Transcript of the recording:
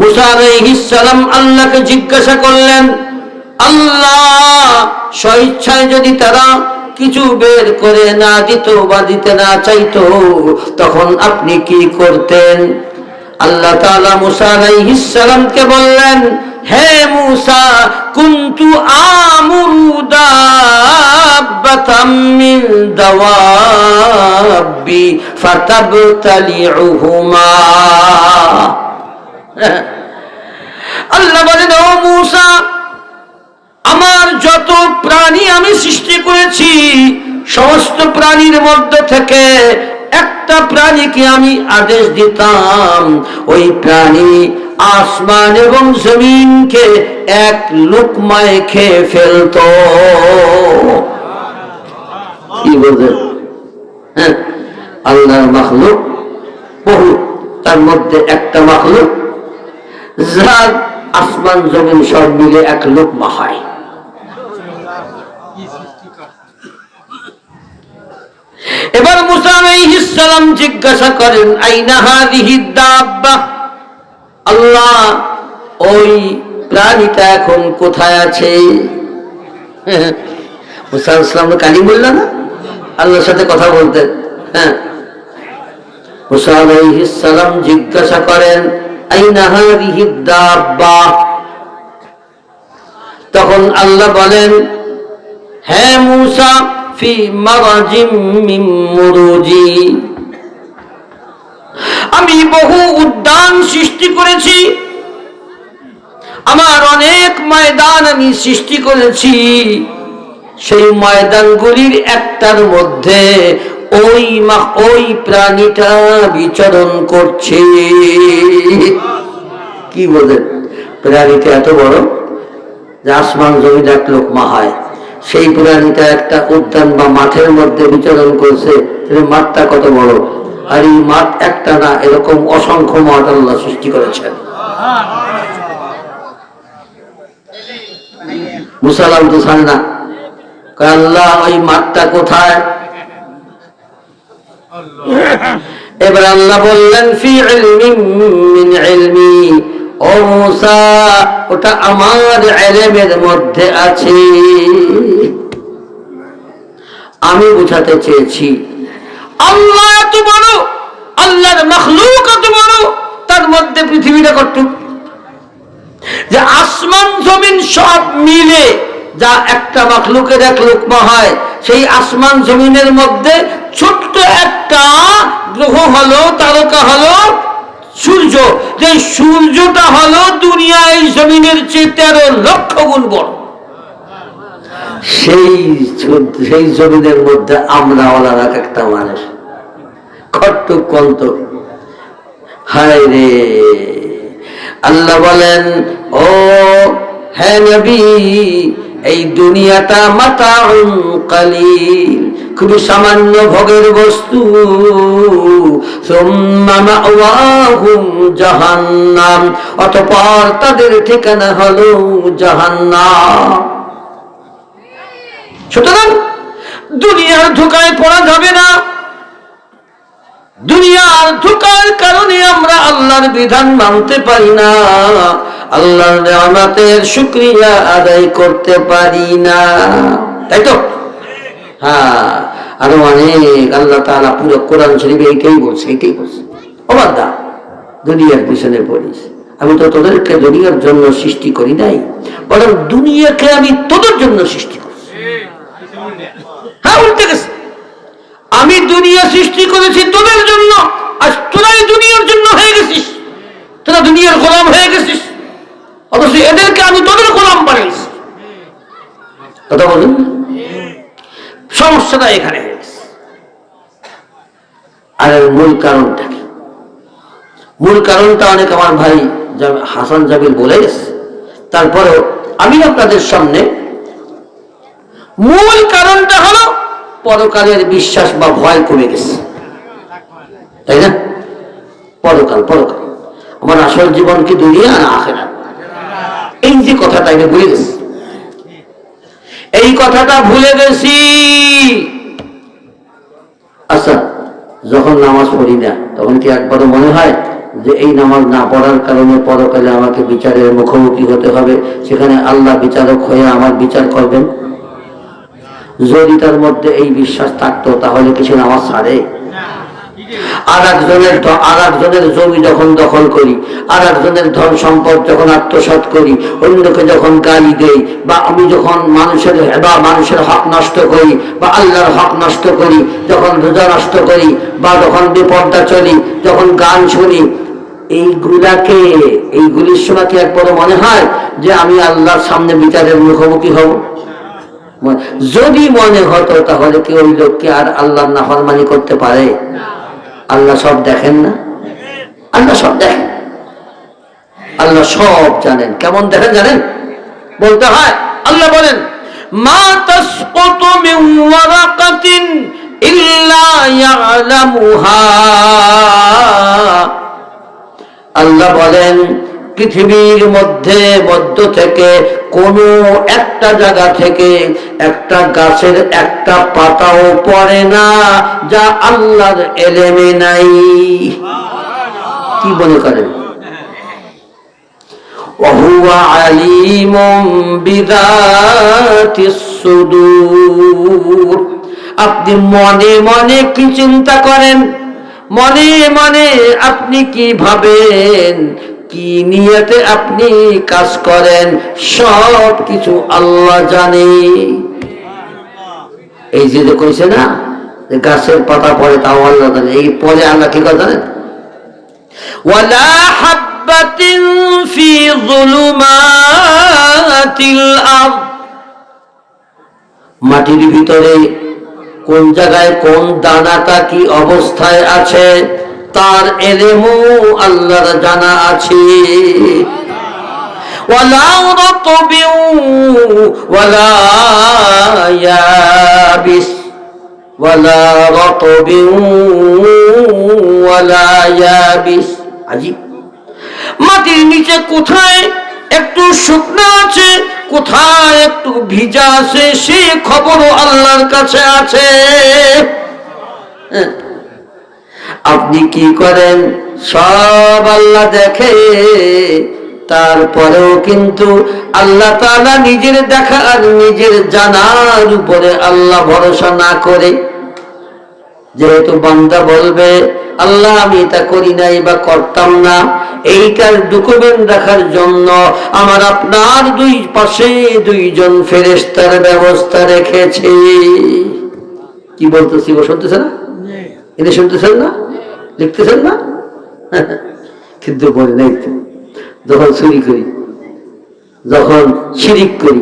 মুসা আলাইহিসসালাম আল্লাহকে জিজ্ঞাসা করলেন, আল্লাহ, স্বইচ্ছায় যদি তারা কিছু বের করে না দিত বা দিতে না চাইতো, তখন আপনি কি করতেন? আল্লাহ তাআলা মুসা আলাইহিসসালামকে বললেন, হে মুসা, কুনতু আমুরু দাব্বাতাম মিন দাওয়াবি ফাতাবতালিউহুমা। আল্লাহ বলেন, ও মুসা, আমার যত প্রাণী আমি সৃষ্টি করেছি, সমস্ত প্রাণীর মধ্যে থেকে একটা প্রাণীকে আমি আদেশ দিতাম। ওই প্রাণী আসমান এবং জমিনকে এক লুকমায় খেয়ে ফেলতো। কি বলছেন হ্যাঁ আল্লাহর মাখলুক বহু, তার মধ্যে একটা মাখলুক, যার আসমান জমিন সব মিলে এক লোকমা হয়। এবার মুসা আলাইহিস জিজ্ঞাসা করেন, আইনা আল্লাহ, ওই প্রাণীটা এখন কোথায় আছে? মুসা কালি বলল না? আল্লাহর সাথে কথা বলতেন। হ্যাঁ। মুসা আলাইহিস জিজ্ঞাসা করেন তখন আল্লাহ বলেন হ্যাঁ মুসা, ফি মুরুজি। আমি বহু উদ্যান সৃষ্টি করেছি। আমার অনেক ময়দান আমি সৃষ্টি করেছি। সেই ময়দানগুলির একটার মধ্যে ওই মা, ওই প্রাণীটা বিচরণ করছে। কি বলেন প্রাণীটা এত বড় যে আসমান জমিন এক লোকমা হয়। সেই প্রাণীটা একটা উদ্যান বা মাঠের মধ্যে বিচরণ করছে। মাঠটা কত বড়? আর এই মাঠ একটা না, এরকম অসংখ্য মাঠ আল্লাহ সৃষ্টি করেছেন। মুসালাম তো ছাড় না। আল্লাহ, ওই মাঠটা কোথায়? এবার আল্লাহ বললেন, ফি মিন ইলমি। ও মুসা, ওটা আমার এলেমের মধ্যে আছে। আমি বুঝাতে চেয়েছি। আল্লাহ এত বড়, আল্লাহর বড়, তার মধ্যে পৃথিবীটা কটুক যে আসমান জমিন সব মিলে, যা একটা মখলুকের এক লোকমা হয় সেই আসমান জমিনের মধ্যে একটা গ্রহ হলো, তারকা হলো সূর্য। যে সূর্যটা হলো দুনিয়ায় জমিনের চেয়ে তেরো লক্ষ গুণ বড়। সেই সেই জমিনের মধ্যে আমরা এক একটা মানুষ। খট্ট কন্ত হায় রে। আল্লাহ বলেন, ও হ্যাঁ নবী, এই দুনিয়াটা মাতা কালিল খুবই সামান্য ভোগের বস্তু। জাহান্নাম, অতপর তাদের ঠিকানা হলো জাহান্নাম। সুতরাং দুনিয়ার ধোকায় পড়া যাবে না। দুনিয়ার ধোকার কারণে আমরা আল্লাহর বিধান মানতে পারি না। আল্লাহর রহমতের শুক্রিয়া আদায় করতে পারি না। তাই তো? হ্যাঁ আরও অনেক আল্লাহ তাআলা পুরো কোরআন শরীফে এইটাই বলছে এইটাই বলছে। ও বান্দা দুনিয়ার পিছনে পড়িস। আমি তো তোদেরকে দুনিয়ার জন্য সৃষ্টি করি নাই, বরং দুনিয়াকে আমি তোদের জন্য সৃষ্টি করছি হ্যাঁ উল্টে গেছে। আমি দুনিয়া সৃষ্টি করেছি তোদের জন্য আর তোরাই দুনিয়ার জন্য হয়ে গেছিস। তোরা দুনিয়ার গোলাম হয়ে গেছিস। অথচ এদেরকে আমি তোদের গোলাম বানিয়েছি কথা বলুন সমস্যাটা এখানে আর এর মূল কারণটা কি? মূল কারণটা অনেক আমার ভাই হাসান জাবির বলে গেছে। তারপরেও আমি আপনাদের সামনে মূল কারণটা হলো পরকালের বিশ্বাস বা ভয় কমে গেছে। তাই না? পরকাল পরকাল। আমার আসল জীবন কি দুনিয়া না আখেরা এই যে কথাটা আমি ভুলে গেছি। এই কথাটা ভুলে গেছি। আচ্ছা যখন নামাজ পড়ি না, তখন কি একবারও মনে হয় যে এই নামাজ না পড়ার কারণে পরকালে আমাকে বিচারের মুখোমুখি হতে হবে? সেখানে আল্লাহ বিচারক হয়ে আমার বিচার করবেন? যদি তার মধ্যে এই বিশ্বাস থাকতো, তাহলে কিছু নামাজ ছাড়ে? আর একজনের আর একজনের জমি যখন দখল করি আর একজনের ধন সম্পদ যখন আত্মসাৎ করি, অন্যকে যখন গালি দেই, বা আমি যখন মানুষের বা মানুষের হক নষ্ট করি, বা আল্লাহর হক নষ্ট করি, যখন রোজা নষ্ট করি, বা যখন বেপর্দা চলি, যখন গান শুনি, এইগুলাকে, এইগুলির সময় কি একবারও মনে হয় যে আমি আল্লাহর সামনে বিচারের মুখোমুখি হব? যদি মনে হতো তাহলে কি ওই লোককে আর আল্লাহর নাফরমানি করতে পারে? আল্লাহ সব দেখেন না? আল্লাহ সব দেখেন। আল্লাহ সব জানেন। কেমন দেখেন জানেন? বলতে হয়, আল্লাহ বলেন, মা আল্লাহ বলেন পৃথিবীর মধ্যে মধ্য থেকে কোনো একটা জায়গা থেকে একটা গাছের একটা পাতাও পড়ে না, যা আল্লাহর এলেমে নাই। কি মনে করেন? ওহুয়া আলিম বিদাতি সুদূর। আপনি মনে মনে কি চিন্তা করেন? মনে মনে আপনি কি ভাবেন? কি নিয়তে আপনি কাজ করেন সব কিছু আল্লাহ জানে এই যে যে কইছে না যে গাছের পাতা পড়ে তাও আল্লাহ জানে এই পরে আল্লাহ কি কথা জানেন ولا حبة في ظلمات الأرض মাটির ভিতরে কোন জায়গায় কোন দানাটা কি অবস্থায় আছে তার এলেমও আল্লাহর জানা আছে ولا رطب ولا يابس ولا رطب ولا يابس আজীব মাটির নিচে কোথায় একটু শুকনো আছে কোথায় একটু ভিজা আছে সে খবরও আল্লাহর কাছে আছে হ্যাঁ। আপনি কি করেন? সব আল্লাহ দেখে। তারপরেও কিন্তু আল্লাহ তাআলা নিজের দেখা আর নিজের জানার উপরে আল্লাহ ভরসা না করে। যেহেতু বান্দা বলবে, আল্লাহ, আমি এটা করি নাই বা করতাম না। এই এইটার ডকুমেন্ট রাখার জন্য আমার আপনার দুই পাশে দুইজন ফেরেস্তার ব্যবস্থা রেখেছে। কি বলতেছি শুনতেছে না? এটা শুনতেছেন না? লিখতেছেন না? কিন্তু মনে নাই তো। যখন চুরি করি, যখন শিরিক করি